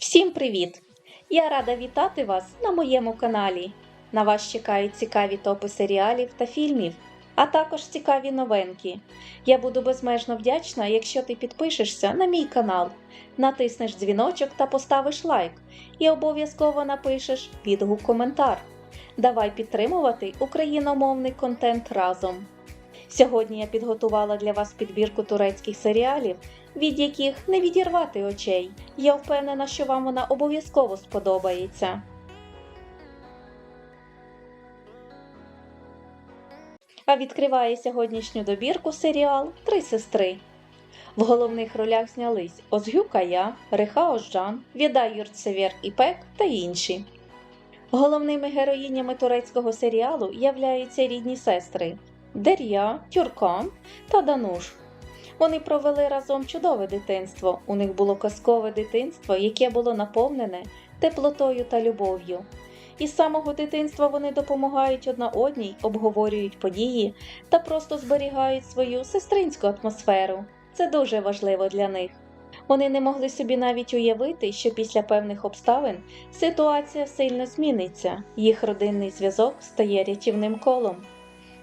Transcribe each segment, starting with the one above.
Всім привіт! Я рада вітати вас на моєму каналі. На вас чекають цікаві топи серіалів та фільмів, а також цікаві новинки. Я буду безмежно вдячна, якщо ти підпишешся на мій канал, натиснеш дзвіночок та поставиш лайк, і обов'язково напишеш відгук коментар. Давай підтримувати україномовний контент разом. Сьогодні я підготувала для вас підбірку турецьких серіалів, від яких не відірвати очей. Я впевнена, що вам вона обов'язково сподобається. А відкриває сьогоднішню добірку серіал Три сестри. В головних ролях знялись Озгю Кая, Реха Ожджан, Віда Юрцевєр Іпек та інші. Головними героїнями турецького серіалу являються рідні сестри Дер'я, Тюркан та Дануш. Вони провели разом чудове дитинство. У них було казкове дитинство, яке було наповнене теплотою та любов'ю. Із самого дитинства вони допомагають одна одній, обговорюють події та просто зберігають свою сестринську атмосферу. Це дуже важливо для них. Вони не могли собі навіть уявити, що після певних обставин ситуація сильно зміниться, їх родинний зв'язок стає рятівним колом.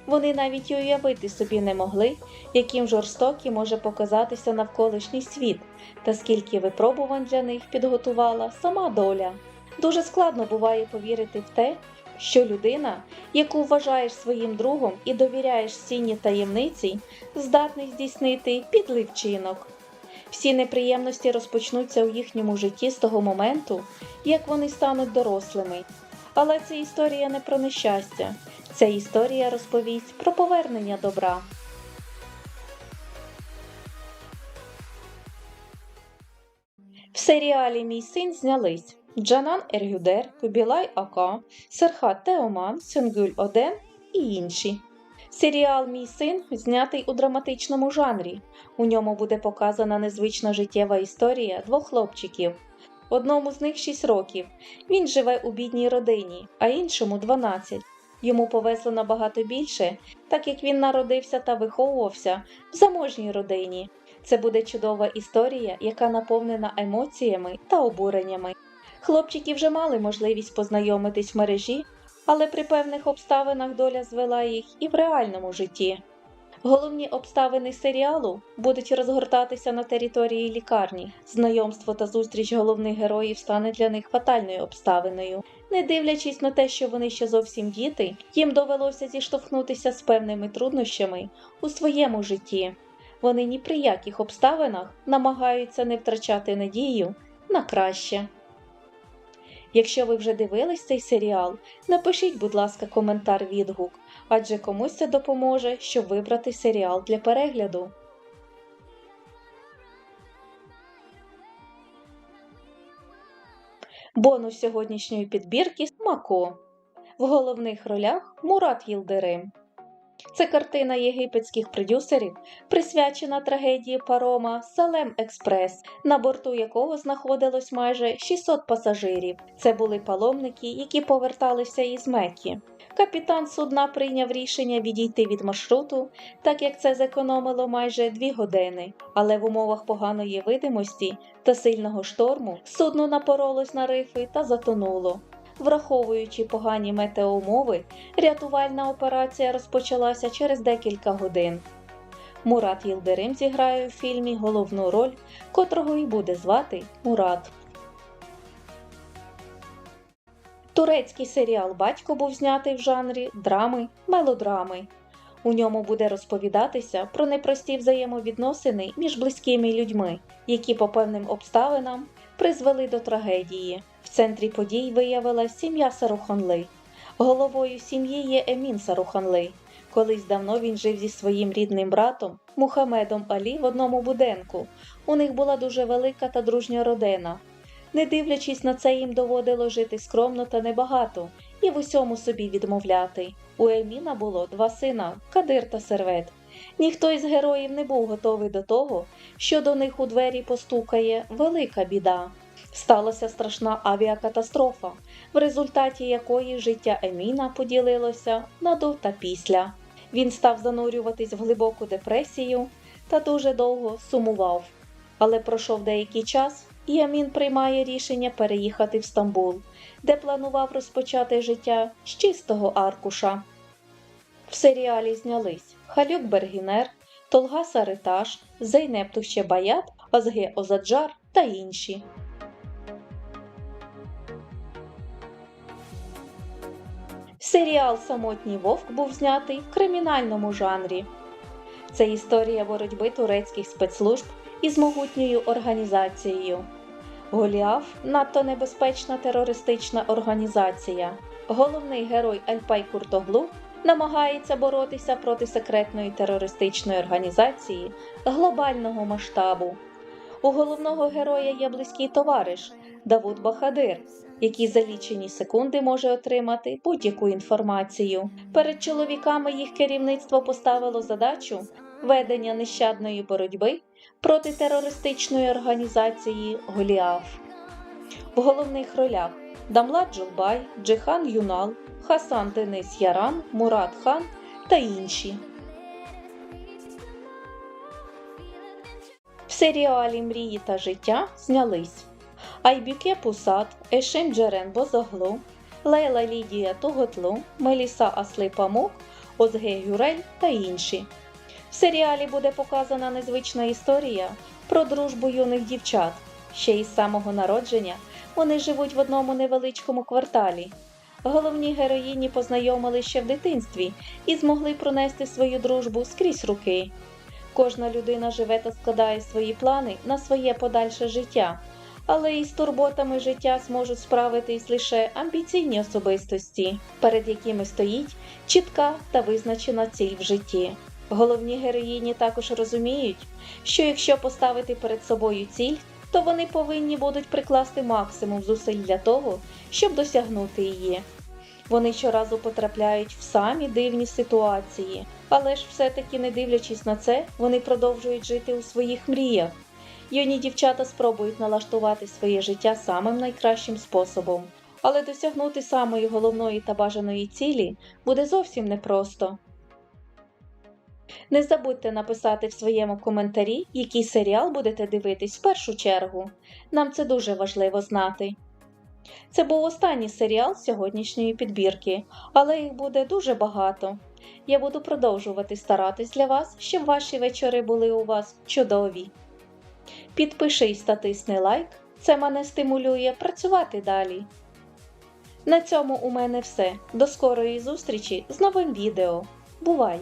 Вони навіть і уявити собі не могли, яким жорстоким може показатися навколишній світ, та скільки випробувань для них підготувала сама доля. Дуже складно буває повірити в те, що людина, яку вважаєш своїм другом і довіряєш цінні таємниці, здатний здійснити підлий вчинок. Всі неприємності розпочнуться у їхньому житті з того моменту, як вони стануть дорослими. Але це історія не про нещастя, Ця історія розповість про повернення добра. В серіалі Мій син знялись Джанан Ергюдер, Кубілай Ака, Серхат Теоман, Сюнгюль Оден і інші. Серіал Мій син знятий у драматичному жанрі. У ньому буде показана незвична життєва історія двох хлопчиків. Одному з них 6 років. Він живе у бідній родині, а іншому 12. Йому повезло набагато більше, так як він народився та виховувався в заможній родині. Це буде чудова історія, яка наповнена емоціями та обуреннями. Хлопчики вже мали можливість познайомитись в мережі, але при певних обставинах доля звела їх і в реальному житті. Головні обставини серіалу будуть розгортатися на території лікарні. Знайомство та зустріч головних героїв стане для них фатальною обставиною. Не дивлячись на те, що вони ще зовсім діти, їм довелося зіштовхнутися з певними труднощами у своєму житті. Вони ні при яких обставинах намагаються не втрачати надію на краще. Якщо ви вже дивились цей серіал, напишіть, будь ласка, коментар відгук, адже комусь це допоможе, щоб вибрати серіал для перегляду. Бонус сьогоднішньої підбірки Мако. В головних ролях Мурат Їлдерим. Це картина єгипетських продюсерів, присвячена трагедії парома Салем Експрес, на борту якого знаходилось майже 600 пасажирів. Це були паломники, які поверталися із Меккі. Капітан судна прийняв рішення відійти від маршруту, так як це зекономило майже дві години. Але в умовах поганої видимості та сильного шторму судно напоролось на рифи та затонуло. Враховуючи погані метеоумови, рятувальна операція розпочалася через декілька годин. Мурат Їлдерим зіграє у фільмі головну роль, котрого і буде звати Мурат. Турецький серіал Батько був знятий в жанрі драми, мелодрами. У ньому буде розповідатися про непрості взаємовідносини між близькими людьми, які по певним обставинам призвели до трагедії. В центрі подій виявилась сім'я Саруханли. Головою сім'ї є Емін Саруханли. Колись давно він жив зі своїм рідним братом Мухамедом Алі в одному будинку. У них була дуже велика та дружня родина. Не дивлячись на це, їм доводило жити скромно та небагато і в усьому собі відмовляти. У Еміна було два сина Кадир та Сервет. Ніхто із героїв не був готовий до того, що до них у двері постукає велика біда. Сталася страшна авіакатастрофа, в результаті якої життя Еміна поділилося на до та після. Він став занурюватись в глибоку депресію та дуже довго сумував. Але пройшов деякий час, і Амін приймає рішення переїхати в Стамбул, де планував розпочати життя з чистого аркуша. В серіалі знялись Халюк Бергінер, Толга Сариташ, Зейнеп Тухчебаят, Озге Озаджар та інші. Серіал Самотній вовк був знятий в кримінальному жанрі. Це історія боротьби турецьких спецслужб із могутньою організацією. Голіаф надто небезпечна терористична організація. Головний герой Альпай Куртоглу намагається боротися проти секретної терористичної організації глобального масштабу. У головного героя є близький товариш Давуд Бахадир, який за лічені секунди може отримати будь-яку інформацію. Перед чоловіками їх керівництво поставило задачу ведення нещадної боротьби проти терористичної організації Голіаф. В головних ролях Дамлат Джулбай, Джихан Юнал, Хасан Денис Яран, Мурат Хан та інші. В серіалі Мрії та життя знялись Айбюке Пусат, Ешем Джерен Бозоглу, Лейла Лідія Туготлу, Меліса Асли Памук, Озге Гюрель та інші. В серіалі буде показана незвична історія про дружбу юних дівчат. Ще із самого народження вони живуть в одному невеличкому кварталі. Головні героїні познайомили ще в дитинстві і змогли пронести свою дружбу скрізь руки. Кожна людина живе та складає свої плани на своє подальше життя, але із турботами життя зможуть справитись лише амбіційні особистості, перед якими стоїть чітка та визначена ціль в житті. Головні героїні також розуміють, що якщо поставити перед собою ціль, то вони повинні будуть прикласти максимум зусиль для того, щоб досягнути її. Вони щоразу потрапляють в самі дивні ситуації, але ж все-таки, не дивлячись на це, вони продовжують жити у своїх мріях. Юні дівчата спробують налаштувати своє життя самим найкращим способом, але досягнути самої головної та бажаної цілі буде зовсім непросто. Не забудьте написати в своєму коментарі, який серіал будете дивитись в першу чергу. Нам це дуже важливо знати. Це був останній серіал сьогоднішньої підбірки, але їх буде дуже багато. Я буду продовжувати старатись для вас, щоб ваші вечори були у вас чудові. Підпишись та тисни лайк, це мене стимулює працювати далі. На цьому у мене все. До скорої зустрічі з новим відео. Бувай!